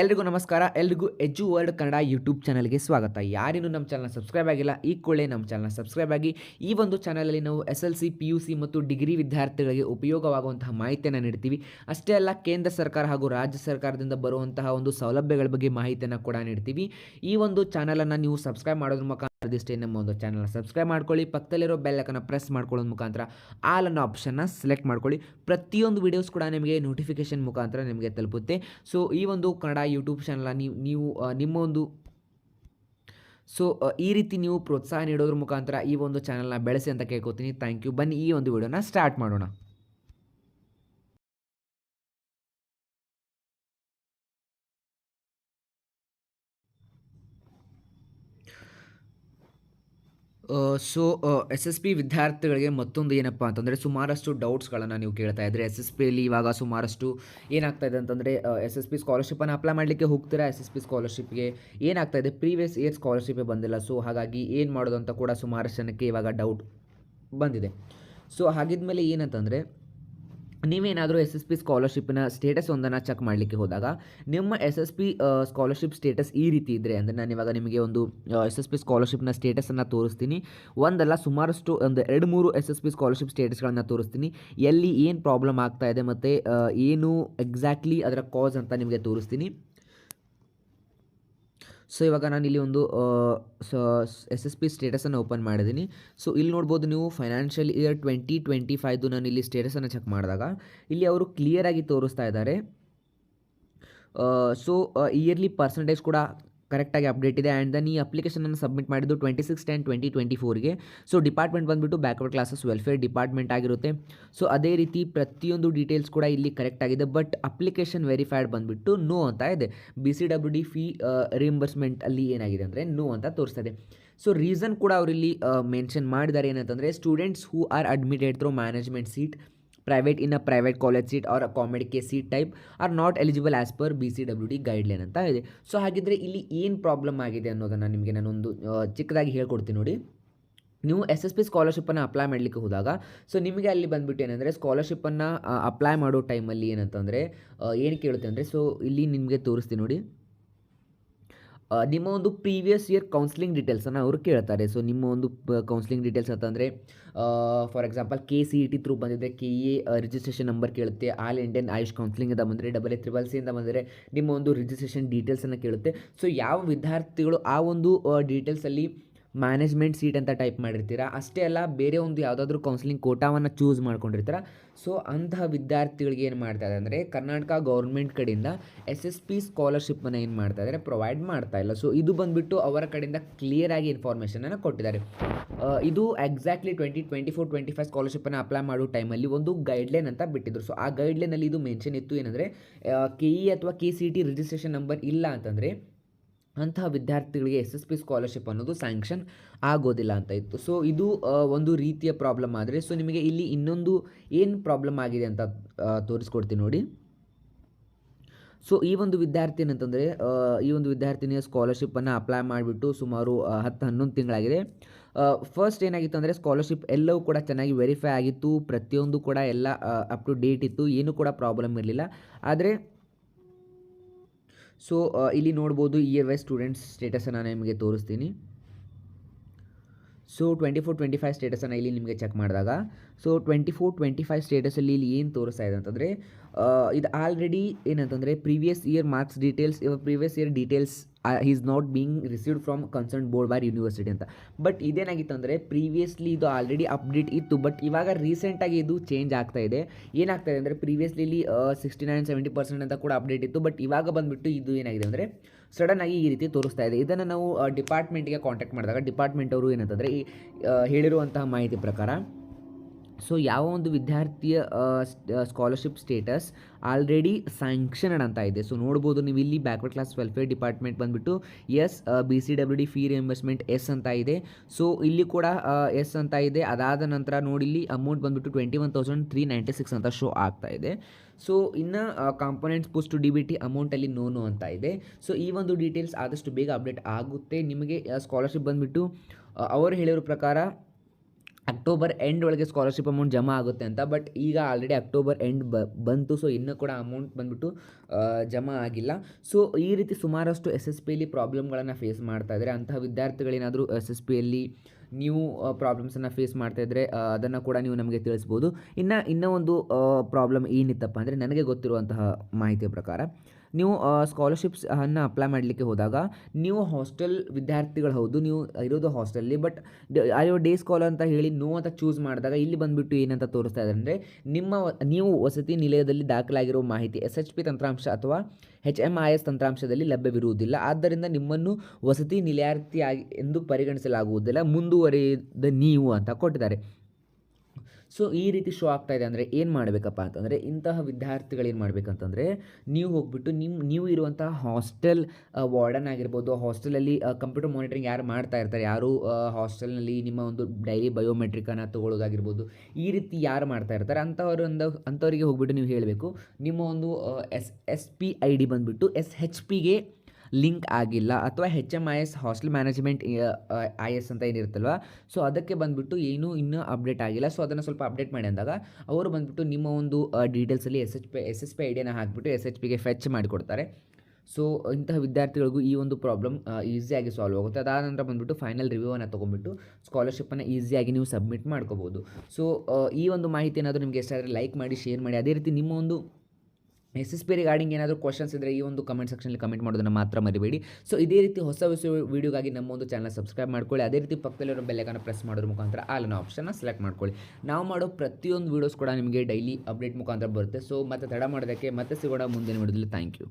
ಎಲ್ರಿಗೂ ನಮಸ್ಕಾರ. ಎಲ್ರಿಗೂ ಎಜು ವರ್ಲ್ಡ್ ಕನ್ನಡ ಯೂಟ್ಯೂಬ್ ಚಾನಲ್ಗೆ ಸ್ವಾಗತ. ಯಾರಿನ್ನೂ ನಮ್ಮ ಚಾನಲ್ ಸಬ್ಸ್ಕ್ರೈಬ್ ಆಗಿಲ್ಲ, ಈ ಕೂಡಲೇ ನಮ್ಮ ಚಾನಲ್ ಸಬ್ಸ್ಕ್ರೈಬ್ ಆಗಿ, ಈ ಒಂದು ಚಾನಲಲ್ಲಿ ನಾವು S L C, P U C ಮತ್ತು ಡಿಗ್ರಿ ವಿದ್ಯಾರ್ಥಿಗಳಿಗೆ ಉಪಯೋಗವಾಗುವಂತಹ ಮಾಹಿತಿಯನ್ನು ನೀಡ್ತೀವಿ. ಅಷ್ಟೇ ಅಲ್ಲ, ಕೇಂದ್ರ ಸರ್ಕಾರ ಹಾಗೂ ರಾಜ್ಯ ಸರ್ಕಾರದಿಂದ ಬರುವಂತಹ ಒಂದು ಸೌಲಭ್ಯಗಳ ಬಗ್ಗೆ ಮಾಹಿತಿಯನ್ನು ಕೂಡ ನೀಡ್ತೀವಿ. ಈ ಒಂದು ಚಾನಲನ್ನು ನೀವು ಸಬ್ಸ್ಕ್ರೈಬ್ ಮಾಡೋದ್ರ ಮುಖಾಂತರ ಇದಿಷ್ಟೇ ನಮ್ಮ ಒಂದು ಚಾನಲ್ನ ಸಬ್ಸ್ಕ್ರೈಬ್ ಮಾಡ್ಕೊಳ್ಳಿ, ಪಕ್ಕದಲ್ಲಿರೋ ಬೆಲ್ಲಕ್ಕನ್ನು ಪ್ರೆಸ್ ಮಾಡ್ಕೊಳ್ಳೋದು ಮುಖಾಂತರ ಆಲ್ ಅನ್ನೋ ಆಪ್ಷನ್ನ ಸೆಲೆಕ್ಟ್ ಮಾಡ್ಕೊಳ್ಳಿ. ಪ್ರತಿಯೊಂದು ವೀಡಿಯೋಸ್ ಕೂಡ ನಿಮಗೆ ನೋಟಿಫಿಕೇಶನ್ ಮುಖಾಂತರ ನಿಮಗೆ ತಲುಪುತ್ತೆ. ಸೊ ಈ ಒಂದು ಕನ್ನಡ ಯೂಟ್ಯೂಬ್ ಚಾನಲ್ ನೀವು ನೀವು ನಿಮ್ಮ ಒಂದು ಸೊ ಈ ರೀತಿ ನೀವು ಪ್ರೋತ್ಸಾಹ ನೀಡೋದ್ರ ಮುಖಾಂತರ ಈ ಒಂದು ಚಾನಲ್ನ ಬೆಳೆಸಿ ಅಂತ ಕೇಳ್ಕೊತೀನಿ. ಥ್ಯಾಂಕ್ ಯು ಬನ್ನಿ, ಈ ಒಂದು ವಿಡಿಯೋನ ಸ್ಟಾರ್ಟ್ ಮಾಡೋಣ. ಸೊ ಎಸ್ ಎಸ್ ಪಿ ವಿದ್ಯಾರ್ಥಿಗಳಿಗೆ ಮತ್ತೊಂದು ಏನಪ್ಪ ಅಂತಂದರೆ ಸುಮಾರಷ್ಟು ಡೌಟ್ಸ್ಗಳನ್ನು ನೀವು ಕೇಳ್ತಾ ಇದ್ದರೆ ಎಸ್ ಎಸ್ ಪಿಯಲ್ಲಿ ಇವಾಗ ಸುಮಾರಷ್ಟು ಏನಾಗ್ತಾ ಇದೆ ಅಂತಂದರೆ ಎಸ್ ಎಸ್ ಪಿ ಸ್ಕಾಲರ್ಶಿಪ್ಪನ್ನು ಅಪ್ಲೈ ಮಾಡಲಿಕ್ಕೆ ಹೋಗ್ತೀರಾ? ಎಸ್ ಎಸ್ ಪಿ ಸ್ಕಾಲರ್ಶಿಪ್ಗೆ ಏನಾಗ್ತಾ ಇದೆ? ಪ್ರೀವಿಯಸ್ ಇಯರ್ ಸ್ಕಾಲರ್ಶಿಪ್ಪೇ ಬಂದಿಲ್ಲ ಸೊ ಹಾಗಾಗಿ ಏನು ಮಾಡೋದು ಅಂತ ಕೂಡ ಸುಮಾರಷ್ಟು ಜನಕ್ಕೆ ಇವಾಗ ಡೌಟ್ ಬಂದಿದೆ. ಸೊ ಹಾಗಿದ್ಮೇಲೆ ಏನಂತಂದರೆ ನೀವೇನಾದರೂ ಎಸ್ ಎಸ್ ಪಿ ಸ್ಕಾಲರ್ಶಿಪ್ನ ಸ್ಟೇಟಸ್ ಒಂದನ್ನು ಚೆಕ್ ಮಾಡಲಿಕ್ಕೆ ಹೋದಾಗ ನಿಮ್ಮ S S P scholarship status ಈ ರೀತಿ ಇದ್ದರೆ ಅಂದರೆ ನಾನು ಇವಾಗ ನಿಮಗೆ ಒಂದು ಎಸ್ ಎಸ್ ಪಿ ಸ್ಕಾಲರ್ಶಿಪ್ನ ಸ್ಟೇಟಸನ್ನು ತೋರಿಸ್ತೀನಿ. ಒಂದಲ್ಲ ಸುಮಾರಷ್ಟು ಒಂದು ಎರಡು ಮೂರು ಎಸ್ ಎಸ್ ಪಿ ಸ್ಕಾಲರ್ಶಿಪ್ ಸ್ಟೇಟಸ್ಗಳನ್ನು ತೋರಿಸ್ತೀನಿ. ಎಲ್ಲಿ ಏನು ಪ್ರಾಬ್ಲಮ್ ಆಗ್ತಾ ಇದೆ ಮತ್ತು ಏನು ಎಕ್ಸಾಕ್ಟ್ಲಿ ಅದರ ಕಾಸ್ ಅಂತ ನಿಮಗೆ ತೋರಿಸ್ತೀನಿ. ಸೊ ಇವಾಗ ನಾನು ಇಲ್ಲಿ ಒಂದು ಎಸ್ ಎಸ್ ಪಿ ಸ್ಟೇಟಸನ್ನು ಓಪನ್ ಮಾಡಿದ್ದೀನಿ ಸೊ ಇಲ್ಲಿ ನೋಡ್ಬೋದು ನೀವು ಫೈನಾನ್ಷಿಯಲ್ ಇಯರ್ ಟ್ವೆಂಟಿ ಟ್ವೆಂಟಿ ಫೈವ್ದು ನಾನು ಇಲ್ಲಿ ಸ್ಟೇಟಸನ್ನು ಚೆಕ್ ಮಾಡಿದಾಗ, ಇಲ್ಲಿ ಅವರು ಕ್ಲಿಯರಾಗಿ ತೋರಿಸ್ತಾ ಇದ್ದಾರೆ. ಸೊ ಇಯರ್ಲಿ ಪರ್ಸಂಟೇಜ್ ಕೂಡ ಕರೆಕ್ಟಾಗಿ ಅಪ್ಡೇಟ್ ಇದೆ. ಆ್ಯಂಡ್ ದೆನ್ ಈ ಅಪ್ಲಿಕೇಶನನ್ನು ಸಬ್ಮಿಟ್ ಮಾಡಿದ್ದು twenty six ten twenty twenty ಫೋರ್ಗೆ so department ಬಂದುಬಿಟ್ಟು ಬ್ಯಾಕ್ವರ್ಡ್ ಕ್ಲಾಸಸ್ ವೆಲ್ಫೇರ್ ಡಿಪಾರ್ಟ್ಮೆಂಟ್ ಆಗಿರುತ್ತೆ. ಸೊ ಅದೇ ರೀತಿ ಪ್ರತಿಯೊಂದು ಡೀಟೇಲ್ಸ್ ಕೂಡ ಇಲ್ಲಿ ಕರೆಕ್ಟ್ ಆಗಿದೆ. ಬಟ್ ಅಪ್ಲಿಕೇಶನ್ ವೆರಿಫೈಡ್ ಬಂದುಬಿಟ್ಟು ನೋ ಅಂತ ಇದೆ. B C W D fee reimbursement ಅಲ್ಲಿ ಏನಾಗಿದೆ ಅಂದರೆ ನೋ ಅಂತ ತೋರಿಸ್ತಾ ಇದೆ. ಸೊ ರೀಸನ್ ಕೂಡ ಅವರಿಲ್ಲಿ ಮೆನ್ಷನ್ ಮಾಡಿದ್ದಾರೆ ಏನಂತಂದರೆ students who are admitted through management seat private in a private college seat are COMEDK seat type are not eligible as per B C W D guideline ಅಂತ ಇದೆ. So ಹಾಗಿದ್ರೆ ಇಲ್ಲಿ ಏನು problem ಆಗಿದೆ ಅನ್ನೋದನ್ನು ನಿಮಗೆ ನಾನೊಂದು ಚಿಕ್ಕದಾಗಿ ಹೇಳ್ಕೊಡ್ತೀನಿ ನೋಡಿ. ನೀವು ಎಸ್ ಎಸ್ ಪಿ ಸ್ಕಾಲರ್ಶಿಪ್ಪನ್ನು ಅಪ್ಲೈ ಮಾಡಲಿಕ್ಕೆ ಹೋದಾಗ ಸೊ ನಿಮಗೆ ಅಲ್ಲಿ ಬಂದುಬಿಟ್ಟು ಏನಂದರೆ ಸ್ಕಾಲರ್ಶಿಪ್ಪನ್ನು ಅಪ್ಲೈ ಮಾಡೋ ಟೈಮಲ್ಲಿ ಏನಂತಂದರೆ ಏನು ಕೇಳುತ್ತೆ ಅಂದರೆ ಸೊ ಇಲ್ಲಿ ನಿಮಗೆ ತೋರಿಸ್ತೀನಿ ನೋಡಿ. ನಿಮ್ಮ ಒಂದು ಪ್ರೀವಿಯಸ್ ಇಯರ್ ಕೌನ್ಸಿಲಿಂಗ್ ಡೀಟೇಲ್ಸನ್ನು ಅವರು ಕೇಳ್ತಾರೆ. ಸೊ ನಿಮ್ಮ ಒಂದು ಕೌನ್ಸಿಲಿಂಗ್ ಡೀಟೇಲ್ಸ್ ಅಂತಂದರೆ for example K C E T through ಬಂದಿದ್ದರೆ ಕೆ ಎ ರಿಜಿಸ್ಟ್ರೇಷನ್ ನಂಬರ್ ಕೇಳುತ್ತೆ. ಆಲ್ ಇಂಡಿಯನ್ ಆಯುಷ್ ಅಂತ ಬಂದರೆ ಡಬಲ್ ಎ ತ್ರಿಬಲ್ ಸಿಯಿಂದ ಬಂದರೆ ನಿಮ್ಮ ಒಂದು ರಿಜಿಸ್ಟ್ರೇಷನ್ ಡೀಟೇಲ್ಸನ್ನು ಕೇಳುತ್ತೆ. ಸೊ ಯಾವ ವಿದ್ಯಾರ್ಥಿಗಳು ಆ ಒಂದು ಡೀಟೇಲ್ಸಲ್ಲಿ ಮ್ಯಾನೇಜ್ಮೆಂಟ್ ಸೀಟ್ ಅಂತ ಟೈಪ್ ಮಾಡಿರ್ತೀರ? ಅಷ್ಟೇ ಅಲ್ಲ, ಬೇರೆ ಒಂದು ಯಾವುದಾದ್ರೂ ಕೌನ್ಸಿಲಿಂಗ್ ಕೋಟಾವನ್ನು ಚೂಸ್ ಮಾಡ್ಕೊಂಡಿರ್ತೀರ? ಸೊ ಅಂತಹ ವಿದ್ಯಾರ್ಥಿಗಳಿಗೆ ಏನು ಮಾಡ್ತಾ ಇದೆ ಅಂದರೆ, ಕರ್ನಾಟಕ ಗೌರ್ಮೆಂಟ್ ಕಡೆಯಿಂದ ಎಸ್ ಎಸ್ ಪಿ ಸ್ಕಾಲರ್ಶಿಪ್ಪನ್ನು ಏನು ಮಾಡ್ತಾ ಇದ್ದಾರೆ ಪ್ರೊವೈಡ್ ಮಾಡ್ತಾ ಇಲ್ಲ. ಸೊ ಇದು ಬಂದುಬಿಟ್ಟು ಅವರ ಕಡೆಯಿಂದ ಕ್ಲಿಯರಾಗಿ ಇನ್ಫಾರ್ಮೇಷನನ್ನು ಕೊಟ್ಟಿದ್ದಾರೆ. ಇದು exactly twenty twenty four twenty five ಸ್ಕಾಲರ್ಶಿಪ್ಪನ್ನು apply ಮಾಡೋ ಟೈಮಲ್ಲಿ ಒಂದು ಗೈಡ್ಲೈನ್ ಅಂತ ಬಿಟ್ಟಿದ್ರು. ಸೊ ಆ ಗೈಡ್ಲೈನಲ್ಲಿ ಇದು ಮೆನ್ಷನ್ ಇತ್ತು ಏನಂದರೆ ಕೆ ಇ ಅಥವಾ K C T registration number ಇಲ್ಲ ಅಂತಂದರೆ ಅಂತಹ ವಿದ್ಯಾರ್ಥಿಗಳಿಗೆ ಎಸ್ ಎಸ್ ಪಿ ಸ್ಕಾಲರ್ಶಿಪ್ ಅನ್ನೋದು ಸ್ಯಾಂಕ್ಷನ್ ಆಗೋದಿಲ್ಲ ಅಂತ ಇತ್ತು. ಸೊ ಇದು ಒಂದು ರೀತಿಯ ಪ್ರಾಬ್ಲಮ್ ಆದರೆ ಸೊ ನಿಮಗೆ ಇಲ್ಲಿ ಇನ್ನೊಂದು ಏನು ಪ್ರಾಬ್ಲಮ್ ಆಗಿದೆ ಅಂತ ತೋರಿಸ್ಕೊಡ್ತೀನಿ ನೋಡಿ. ಸೊ ಈ ಒಂದು ವಿದ್ಯಾರ್ಥಿ ಏನಂತಂದರೆ ಈ ಒಂದು ವಿದ್ಯಾರ್ಥಿನಿಯ ಸ್ಕಾಲರ್ಶಿಪ್ಪನ್ನು ಅಪ್ಲೈ ಮಾಡಿಬಿಟ್ಟು ಸುಮಾರು ಹತ್ತು, ಹನ್ನೊಂದು ತಿಂಗಳಾಗಿದೆ. ಫಸ್ಟ್ ಏನಾಗಿತ್ತು ಅಂದರೆ ಸ್ಕಾಲರ್ಶಿಪ್ ಎಲ್ಲವೂ ಕೂಡ ಚೆನ್ನಾಗಿ ವೆರಿಫೈ ಆಗಿತ್ತು. ಪ್ರತಿಯೊಂದು ಕೂಡ ಎಲ್ಲ ಅಪ್ ಟು ಡೇಟ್ ಇತ್ತು. ಏನೂ ಕೂಡ ಪ್ರಾಬ್ಲಮ್ ಇರಲಿಲ್ಲ. ಆದರೆ ಸೊ ಇಲ್ಲಿ ನೋಡ್ಬೋದು ಇಯರ್ ವೈಸ್ ಸ್ಟೂಡೆಂಟ್ಸ್ ಸ್ಟೇಟಸನ್ನು ನಾನು ನಿಮಗೆ ತೋರಿಸ್ತೀನಿ. So twenty four twenty five ಸ್ಟೇಟಸನ್ನು ಇಲ್ಲಿ ನಿಮಗೆ ಚೆಕ್ ಮಾಡಿದಾಗ. So twenty four twenty five ಸ್ಟೇಟಸಲ್ಲಿ ಇಲ್ಲಿ ಏನು ತೋರಿಸ್ತಾ ಇದೆ ಅಂತಂದರೆ ಇದು ಆಲ್ರೆಡಿ ಏನಂತಂದರೆ ಪ್ರೀವಿಯಸ್ ಇಯರ್ ಮಾರ್ಕ್ಸ್ ಡೀಟೇಲ್ಸ್ ಇವಾಗ previous year details is not being received from concern board bar university ಅಂತ. ಬಟ್ ಇದೇನಾಗಿತ್ತು ಅಂದರೆ ಪ್ರೀವಿಯಸ್ಲಿ ಇದು ಆಲ್ರೆಡಿ ಅಪ್ಡೇಟ್ ಇತ್ತು ಬಟ್ ಇವಾಗ ರೀಸೆಂಟಾಗಿ ಇದು ಚೇಂಜ್ ಆಗ್ತಾ ಇದೆ. ಏನಾಗ್ತಾ ಇದೆ ಅಂದರೆ previously sixty nine seventy percent ಅಂತ ಕೂಡ ಅಪ್ಡೇಟ್ ಇತ್ತು ಬಟ್ ಇವಾಗ ಬಂದುಬಿಟ್ಟು ಇದು ಏನಾಗಿದೆ ಅಂದರೆ ಸಡನ್ನಾಗಿ ಈ ರೀತಿ ತೋರಿಸ್ತಾ ಇದೆ. ಇದನ್ನು ನಾವು ಡಿಪಾರ್ಟ್ಮೆಂಟ್ಗೆ ಕಾಂಟ್ಯಾಕ್ಟ್ ಮಾಡಿದಾಗ ಡಿಪಾರ್ಟ್ಮೆಂಟ್ ಅವರು ಏನಂತಂದರೆ, ಈ ಹೇಳಿರುವಂತಹ ಮಾಹಿತಿ ಪ್ರಕಾರ ಸೊ ಯಾವ ಒಂದು ವಿದ್ಯಾರ್ಥಿಯ ಸ್ಕಾಲರ್ಶಿಪ್ ಸ್ಟೇಟಸ್ ಆಲ್ರೆಡಿ ಸ್ಯಾಂಕ್ಷನ್ಡ್ ಅಂತ ಇದೆ. ಸೊ ನೋಡ್ಬೋದು ನೀವು ಇಲ್ಲಿ ಬ್ಯಾಕ್ವರ್ಡ್ ಕ್ಲಾಸ್ ವೆಲ್ಫೇರ್ ಡಿಪಾರ್ಟ್ಮೆಂಟ್ ಬಂದುಬಿಟ್ಟು S B C W D fee reimbursement S ಅಂತ ಇದೆ. ಸೊ ಇಲ್ಲಿ ಕೂಡ ಎಸ್ ಅಂತ ಇದೆ. ಅದಾದ ನಂತರ ನೋಡಿ ಇಲ್ಲಿ ಅಮೌಂಟ್ ಬಂದುಬಿಟ್ಟು twenty one thousand three ninety six ಅಂತ ಶೋ ಆಗ್ತಾ ಇದೆ. ಸೊ ಇನ್ನು components post D B T ಅಮೌಂಟಲ್ಲಿ ನೋನು ಅಂತ ಇದೆ. ಸೊ ಈ ಒಂದು ಡೀಟೇಲ್ಸ್ ಆದಷ್ಟು ಬೇಗ ಅಪ್ಡೇಟ್ ಆಗುತ್ತೆ. ನಿಮಗೆ ಸ್ಕಾಲರ್ಶಿಪ್ ಬಂದುಬಿಟ್ಟು ಅವರು ಹೇಳಿರೋ ಪ್ರಕಾರ ಅಕ್ಟೋಬರ್ ಎಂಡ್ ಒಳಗೆ ಸ್ಕಾಲರ್ಶಿಪ್ ಅಮೌಂಟ್ ಜಮಾ ಆಗುತ್ತೆ ಅಂತ ಬಟ್ ಈಗ ಆಲ್ರೆಡಿ ಅಕ್ಟೋಬರ್ ಎಂಡ್ ಬಂತು ಸೊ ಇನ್ನೂ ಕೂಡ ಅಮೌಂಟ್ ಬಂದುಬಿಟ್ಟು ಜಮಾ ಆಗಿಲ್ಲ. ಸೊ ಈ ರೀತಿ ಸುಮಾರಷ್ಟು ಎಸ್ ಎಸ್ ಪಿಯಲ್ಲಿ ಪ್ರಾಬ್ಲಮ್ಗಳನ್ನು ಫೇಸ್ ಮಾಡ್ತಾ ಇದ್ದಾರೆ ಅಂತಹ ವಿದ್ಯಾರ್ಥಿಗಳೇನಾದರೂ ಎಸ್ ಎಸ್ ಪಿಯಲ್ಲಿ ನ್ಯೂ ಪ್ರಾಬ್ಲಮ್ಸನ್ನು ಫೇಸ್ ಮಾಡ್ತಾ ಇದ್ದರೆ ಅದನ್ನು ಕೂಡ ನೀವು ನಮಗೆ ತಿಳಿಸ್ಬೋದು. ಇನ್ನು, ಇನ್ನೂ ಒಂದು ಪ್ರಾಬ್ಲಮ್ ಏನಿತ್ತಪ್ಪ ಅಂದರೆ, ನನಗೆ ಗೊತ್ತಿರುವಂತಹ ಮಾಹಿತಿಯ ಪ್ರಕಾರ ನೀವು ಸ್ಕಾಲರ್ಶಿಪ್ಸ್ ಅನ್ನು ಅಪ್ಲೈ ಮಾಡಲಿಕ್ಕೆ ಹೋದಾಗ, ನೀವು ಹಾಸ್ಟೆಲ್ ವಿದ್ಯಾರ್ಥಿಗಳು ಹೌದು, ನೀವು ಇರೋದು ಹಾಸ್ಟೆಲ್ಲಿ ಬಟ್ ಅಯ್ಯೋ ಡೇ ಸ್ಕಾಲರ್ ಅಂತ ಹೇಳಿ ನೋ ಅಂತ ಚೂಸ್ ಮಾಡಿದಾಗ ಇಲ್ಲಿ ಬಂದುಬಿಟ್ಟು ಏನಂತ ತೋರಿಸ್ತಾ ಇದ್ದಾರೆ ಅಂದರೆ, ನಿಮ್ಮ ನೀವು ವಸತಿ ನಿಲಯದಲ್ಲಿ ದಾಖಲಾಗಿರುವ ಮಾಹಿತಿ ಎಸ್ ಎಚ್ ಪಿ ತಂತ್ರಾಂಶ ಅಥವಾ ಎಚ್ ಎಂ ಐ ಎಸ್ ತಂತ್ರಾಂಶದಲ್ಲಿ ಲಭ್ಯವಿರುವುದಿಲ್ಲ. ಆದ್ದರಿಂದ ನಿಮ್ಮನ್ನು ವಸತಿ ನಿಲಯಾರ್ಥಿಯಾಗಿ ಎಂದು ಪರಿಗಣಿಸಲಾಗುವುದಿಲ್ಲ, ಮುಂದುವರಿದ ನೀವು ಅಂತ ಕೊಟ್ಟಿದ್ದಾರೆ. ಸೊ ಈ ರೀತಿ ಶೋ ಆಗ್ತಾ ಇದೆ ಅಂದರೆ ಏನು ಮಾಡಬೇಕಪ್ಪ ಅಂತಂದರೆ ಇಂತಹ ವಿದ್ಯಾರ್ಥಿಗಳು ಏನು ಮಾಡಬೇಕಂತಂದರೆ ನೀವು ಹೋಗ್ಬಿಟ್ಟು ನಿಮ್ಮ ನೀವು ಇರುವಂತಹ ಹಾಸ್ಟೆಲ್ ವಾರ್ಡನ್ ಆಗಿರ್ಬೋದು ಹಾಸ್ಟೆಲಲ್ಲಿ ಕಂಪ್ಯೂಟರ್ ಮಾನಿಟರಿಂಗ್ ಯಾರು ಮಾಡ್ತಾ ಇರ್ತಾರೆ, ಯಾರು ಹಾಸ್ಟೆಲ್ನಲ್ಲಿ ನಿಮ್ಮ ಒಂದು ಡೈಲಿ ಬಯೋಮೆಟ್ರಿಕನ್ನು ತೊಗೊಳ್ಳೋದಾಗಿರ್ಬೋದು, ಈ ರೀತಿ ಯಾರು ಮಾಡ್ತಾ ಇರ್ತಾರೆ ಅಂಥವ್ರೊಂದು ಅಂಥವರಿಗೆ ಹೋಗ್ಬಿಟ್ಟು ನೀವು ಹೇಳಬೇಕು, ನಿಮ್ಮ ಒಂದು S S P I D ಬಂದುಬಿಟ್ಟು ಎಸ್ ಹೆಚ್ ಪಿಗೆ ಲಿಂಕ್ ಆಗಿಲ್ಲ ಅಥವಾ H M I S hostel management I S ಅಂತ ಏನಿರುತ್ತಲ್ವ? ಸೊ ಅದಕ್ಕೆ ಬಂದುಬಿಟ್ಟು ಏನೂ ಇನ್ನೂ ಅಪ್ಡೇಟ್ ಆಗಿಲ್ಲ. ಸೊ ಅದನ್ನು ಸ್ವಲ್ಪ ಅಪ್ಡೇಟ್ ಮಾಡಿ ಅಂದಾಗ ಅವರು ಬಂದುಬಿಟ್ಟು ನಿಮ್ಮ ಒಂದು ಡೀಟೇಲ್ಸಲ್ಲಿ S H P S S P ಐಡಿಯನ್ನು ಹಾಕಿಬಿಟ್ಟು ಎಸ್ ಎಚ್ ಪಿಗೆ ಫೆಚ್ ಮಾಡಿಕೊಡ್ತಾರೆ. ಸೊ ಇಂತಹ ವಿದ್ಯಾರ್ಥಿಗಳಿಗೂ ಈ ಒಂದು ಪ್ರಾಬ್ಲಮ್ ಈಸಿಯಾಗಿ ಸಾಲ್ವ್ ಆಗುತ್ತೆ. ಅದಾದ ನಂತರ ಬಂದುಬಿಟ್ಟು ಫೈನಲ್ ರಿವ್ಯೂವನ್ನು ತೊಗೊಂಡ್ಬಿಟ್ಟು ಸ್ಕಾಲರ್ಶಿಪ್ಪನ್ನು ಈಸಿಯಾಗಿ ನೀವು ಸಬ್ಮಿಟ್ ಮಾಡ್ಕೋಬೋದು. ಸೊ ಈ ಒಂದು ಮಾಹಿತಿ ಏನಾದರೂ ನಿಮಗೆ ಎಷ್ಟಾದರೆ ಲೈಕ್ ಮಾಡಿ ಶೇರ್ ಮಾಡಿ. ಅದೇ ರೀತಿ ನಿಮ್ಮ ಒಂದು ಎಸ್ ಎಸ್ ಪಿ ರಿಗಾರ್ಡಿಂಗ್ ಏನಾದರೂ ಕ್ವಶನ್ಸ್ ಇದ್ದರೆ ಈ ಒಂದು ಕಮೆಂಟ್ ಸೆಕ್ಷನಲ್ಲಿ ಕಮೆಂಟ್ ಮಾಡೋದನ್ನು ಮಾತ್ರ ಮರಿಬೇಡಿ. ಸೊ ಇದೇ ರೀತಿ ಹೊಸ ಹೊಸ ವೀಡಿಯೋಗಾಗಿ ನಮ್ಮ ಒಂದು ಚಾನಲ್ ಸಬ್ಸ್ಕ್ರೈಬ್ ಮಾಡ್ಕೊಳ್ಳಿ. ಅದೇ ರೀತಿ ಪಕ್ಕದಲ್ಲಿರೋ ಬೆಲ್ಲೈಕನ್ನು ಪ್ರೆಸ್ ಮಾಡೋದ್ರ ಮುಖಾಂತರ ಆಲನ ಆಪ್ಷನ್ನ ಸೆಲೆಕ್ಟ್ ಮಾಡ್ಕೊಳ್ಳಿ. ನಾವು ಮಾಡೋ ಪ್ರತಿಯೊಂದು ವೀಡಿಯೋಸ್ ಕೂಡ ನಿಮಗೆ ಡೈಲಿ ಅಪ್ಡೇಟ್ ಮುಖಾಂತರ ಬರುತ್ತೆ. ಸೊ ಮತ್ತೆ ತಡ ಮಾಡೋದಕ್ಕೆ ಮತ್ತೆ ಸಿಗೋಣ ಮುಂದಿನ ವಿಡಿಯೋದಲ್ಲಿ ಥ್ಯಾಂಕ್ ಯು